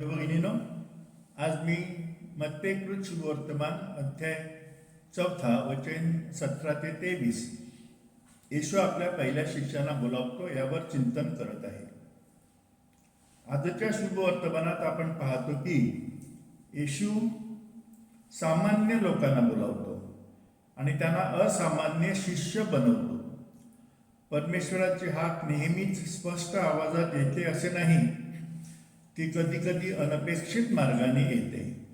भगिनीनो आज मी मत्तेकृत वर्तमान अध्याय चौथा वचन सतरा ते तेवीस येशू आपल्या पहिल्या शिष्याला बोलावतो यावर चिंतन करत आहे आजच्या शुभवर्तमानात आपण पाहतो की येशू सामान्य लोकांना बोलावतो आणि त्यांना असामान्य शिष्य बनवतो परमेश्वराची हाक नेहमीच स्पष्ट आवाजात येते असे नाही ती कधी कधी अनपेक्षित मार्गाने येते.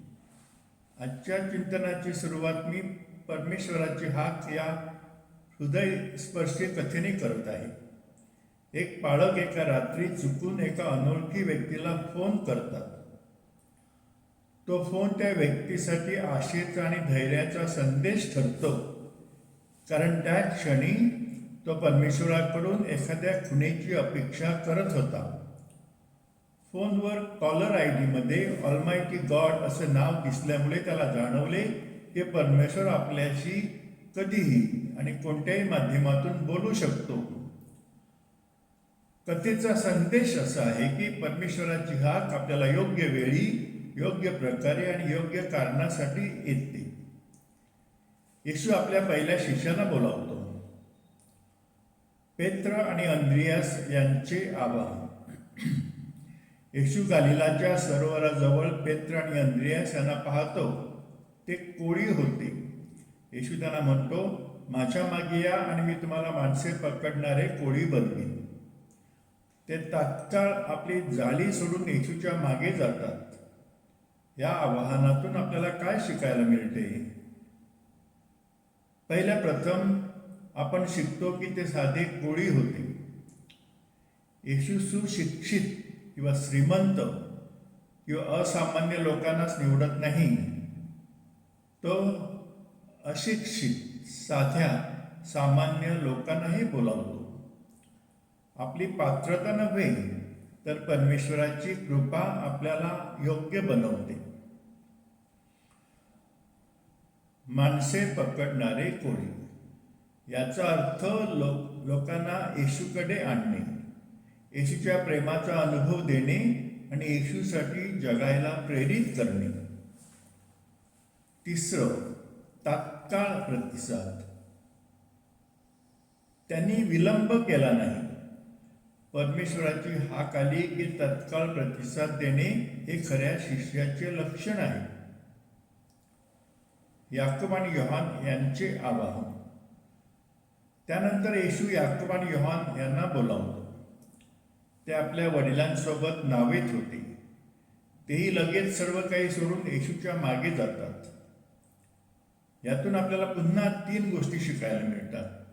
आजच्या चिंतनाची सुरुवात मी परमेश्वराची हाक या हृदयस्पर्शी कथेने करत आहे. एक पाळक एका रात्री चुकून एका अनोळखी व्यक्तीला फोन करतात. तो फोन त्या व्यक्तीसाठी आशेचा आणि धैर्याचा संदेश ठरतो. कारण त्या क्षणी तो परमेश्वराकडून एखाद्या खुणेची अपेक्षा करत होता. फोनवर कॉलर आय डीमध्ये ऑलमायटी गॉड असं नाव दिसल्यामुळे त्याला जाणवले. की परमेश्वर आपल्याशी कधीही आणि कोणत्याही माध्यमातून बोलू शकतो. कथेचा संदेश असा आहे की परमेश्वराची हाक आपल्याला योग्य वेळी योग्य प्रकारे आणि योग्य कारणासाठी येते. येशू आपल्या पहिल्या शिष्याला बोलावतो. पेत्र आणि अंद्रियास यांचे आवाहन. येशू गालिलाच्या सरोवराजवळ पेत्र आणि अंद्रियास यांना पाहतो ते कोळी होते. येशू त्यांना म्हणतो माझ्या मागे या आणि मी तुम्हाला माणसे पकडणारे कोळी बनवीन. ते तात्काळ आपली जाळी सोडून येशूच्या मागे जातात. या आवाहनातून आपल्याला काय शिकायला मिळते? पहिल्या प्रथम आपण शिकतो की ते साधे कोळी होते. येशू सुशिक्षित किंवा श्रीमंत किंवा असामान्य लोकांनाच निवडत नाही तो अशिक्षित साध्या सामान्य लोकांनाही बोलावतो. आपली पात्रता नव्हे तर परमेश्वराची कृपा आपल्याला योग्य बनवते. माणसे पकडणारे कोळी याचा अर्थ लोक लोकांना येशूकडे आणणे. येशूच्या प्रेमाचा अनुभव देणे आणि येशूसाठी जगायला प्रेरित करणे. तिसरं तात्काळ प्रतिसाद. त्यांनी विलंब केला नाही. परमेश्वराची हाक आली की तत्काळ प्रतिसाद देणे हे खऱ्या शिष्याचे लक्षण आहे. याकब आणि योहान यांचे आवाहन. त्यानंतर येशू याकब आणि योहान यांना बोलावतो ते आपल्या वडिलांसोबत नावेत होते. तेही लगेच सर्व काही सोडून येशूच्या मागे जातात. यातून आपल्याला पुन्हा तीन गोष्टी शिकायला मिळतात.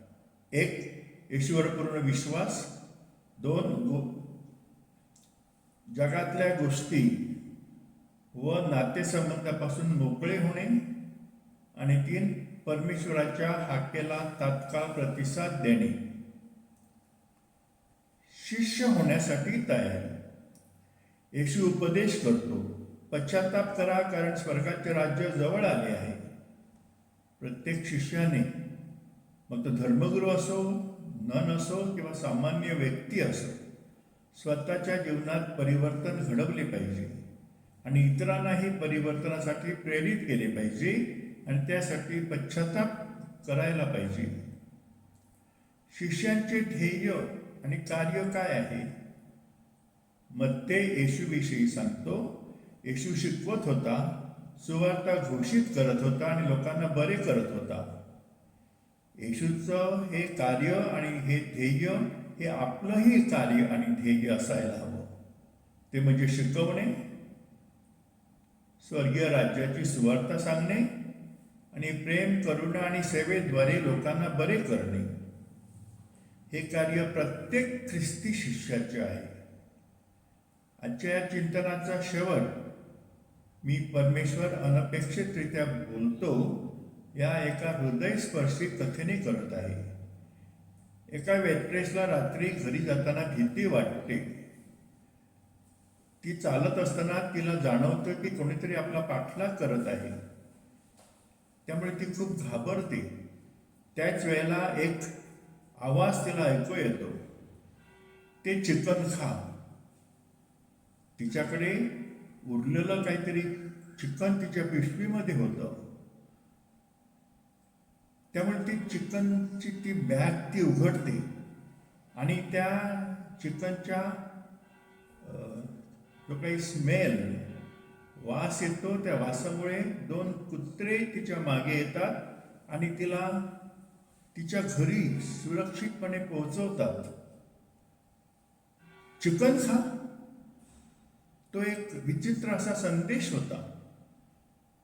एक येशूवर पूर्ण विश्वास. दोन गो जगातल्या गोष्टी व नातेसंबंधापासून मोकळे होणे. आणि तीन परमेश्वराच्या हाकेला तात्काळ प्रतिसाद देणे. शिष्य होण्यासाठी तयारी. येशू उपदेश करतो पश्चाताप करा कारण स्वर्गाचे राज्य जवळ आले आहे. प्रत्येक शिष्याने मग तो धर्मगुरू असो नन असो किंवा सामान्य व्यक्ती असो स्वतःच्या जीवनात परिवर्तन घडवले पाहिजे आणि इतरांनाही परिवर्तनासाठी प्रेरित केले पाहिजे आणि त्यासाठी पश्चाताप करायला पाहिजे. शिष्यांचे ध्येय आणि कार्य काय आहे? मत्ते येशूविषयी सांगतो. येशू शिकवत होता सुवार्ता घोषित करत होता आणि लोकांना बरे करत होता. येशूचं हे कार्य आणि हे ध्येय हे आपलंही कार्य आणि ध्येय असायला हवं. ते म्हणजे शिकवणे स्वर्गीय राज्याची सुवार्ता सांगणे आणि प्रेम करुणा आणि सेवेद्वारे लोकांना बरे करणे. हे कार्य प्रत्येक ख्रिस्ती शिष्याचे आहे. आजच्या या चिंतनाचा शेवट मी परमेश्वर अनपेक्षितरित्या बोलतो या एका हृदयस्पर्शी कथेने करत आहे. एका वेट्रेसला रात्री घरी जाताना भीती वाटते. ती चालत असताना तिला जाणवतं की कोणीतरी आपला पाठलाग करत आहे. त्यामुळे ती खूप घाबरते. त्याच वेळेला एक आवाज तिला ऐकू येतो. ते चिकन खा. तिच्याकडे उरलेलं काहीतरी चिकन तिच्या पिशवीमध्ये होतं. त्यामुळे ती चिकनची ती बॅग ती उघडते. आणि त्या चिकनच्या जो काही स्मेल वास येतो त्या वासामुळे दोन कुत्रे तिच्यामागे येतात आणि तिला तिच्या घरी सुरक्षितपणे पोहोचवतात. चिकन खा. तो एक विचित्र असा संदेश होता.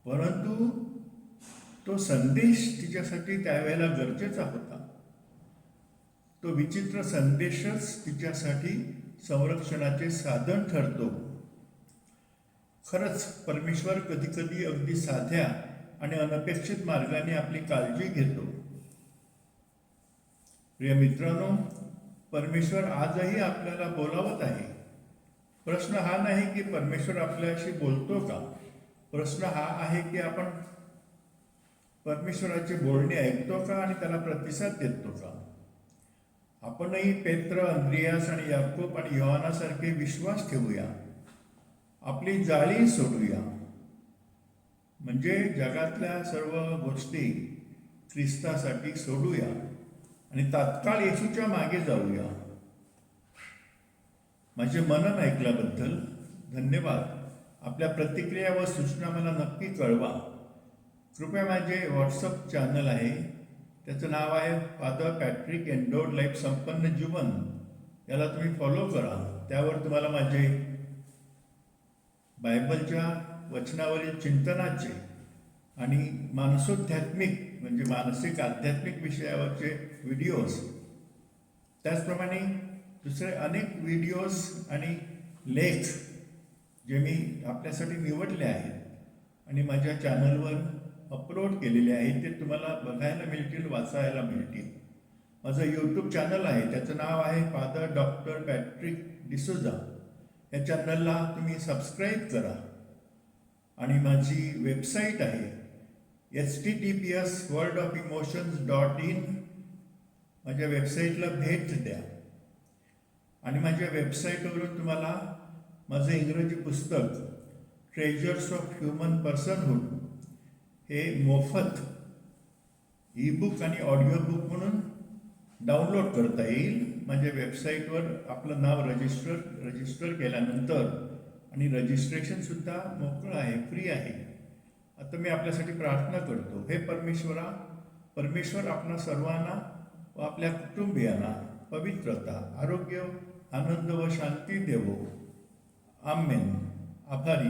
परंतु तो संदेश तिच्यासाठी त्यावेळेला गरजेचा होता. तो विचित्र संदेशच तिच्यासाठी संरक्षणाचे साधन ठरतो. खरंच परमेश्वर कधी कधी अगदी साध्या आणि अनपेक्षित मार्गाने आपली काळजी घेतो. प्रिय मित्रांनो परमेश्वर आजही आपल्याला बोलावत आहे. प्रश्न हा नाही की परमेश्वर आपल्याशी बोलतो का? प्रश्न हा आहे की आपण परमेश्वराचे बोलणे ऐकतो का आणि त्याला प्रतिसाद देतो का? आपणही पेत्र अंद्रियास आणि याकोब आणि योहानासारखे विश्वास ठेवूया. आपली जाळी सोडूया. म्हणजे जगातल्या सर्व गोष्टी ख्रिस्तासाठी सोडूया. आणि तात्काळ येशूच्या मागे जाऊया. माझे मनन ऐकल्याबद्दल धन्यवाद. आपल्या प्रतिक्रिया व सूचना मला नक्की कळवा. कृपया माझे व्हॉट्सअप चॅनल आहे. त्याचं नाव आहे फादर पॅट्रिक एन्डोड लाईफ संपन्न जीवन. याला तुम्ही फॉलो करा. त्यावर तुम्हाला माझे बायबलच्या वचनावरील चिंतनाचे आणि मानसोध्यात्मिक म्हणजे मानसिक आध्यात्मिक विषयावरचे व्हिडिओज त्याचप्रमाणे दुसरे अनेक व्हिडिओज आणि लेख जे मी आपल्यासाठी निवडले आहेत आणि माझ्या चॅनलवर अपलोड केलेले आहेत ते तुम्हाला बघायला मिळतील वाचायला मिळतील. माझं यूट्यूब चॅनल आहे त्याचं नाव आहे फादर डॉक्टर पॅट्रिक डिसोजा या चॅनलला तुम्ही सबस्क्राईब करा. आणि माझी वेबसाईट आहे S world of emotions dot in माझ्या वेबसाईटला भेट द्या. आणि माझ्या वेबसाईटवरून तुम्हाला माझं इंग्रजी पुस्तक ट्रेजर्स ऑफ ह्युमन पर्सनहुड हे मोफत ई बुक आणि ऑडिओ बुक म्हणून डाउनलोड करता येईल. माझ्या वेबसाईटवर आपलं नाव रजिस्टर रजिस्टर केल्यानंतर आणि रजिस्ट्रेशनसुद्धा मोकळं आहे फ्री आहे. आता मी आपल्यासाठी प्रार्थना करतो. हे परमेश्वरा परमेश्वर आपणा सर्वांना व आपल्या कुटुंबियांना पवित्रता आरोग्य आनंद व शांती देवो. आमेन. आभारी.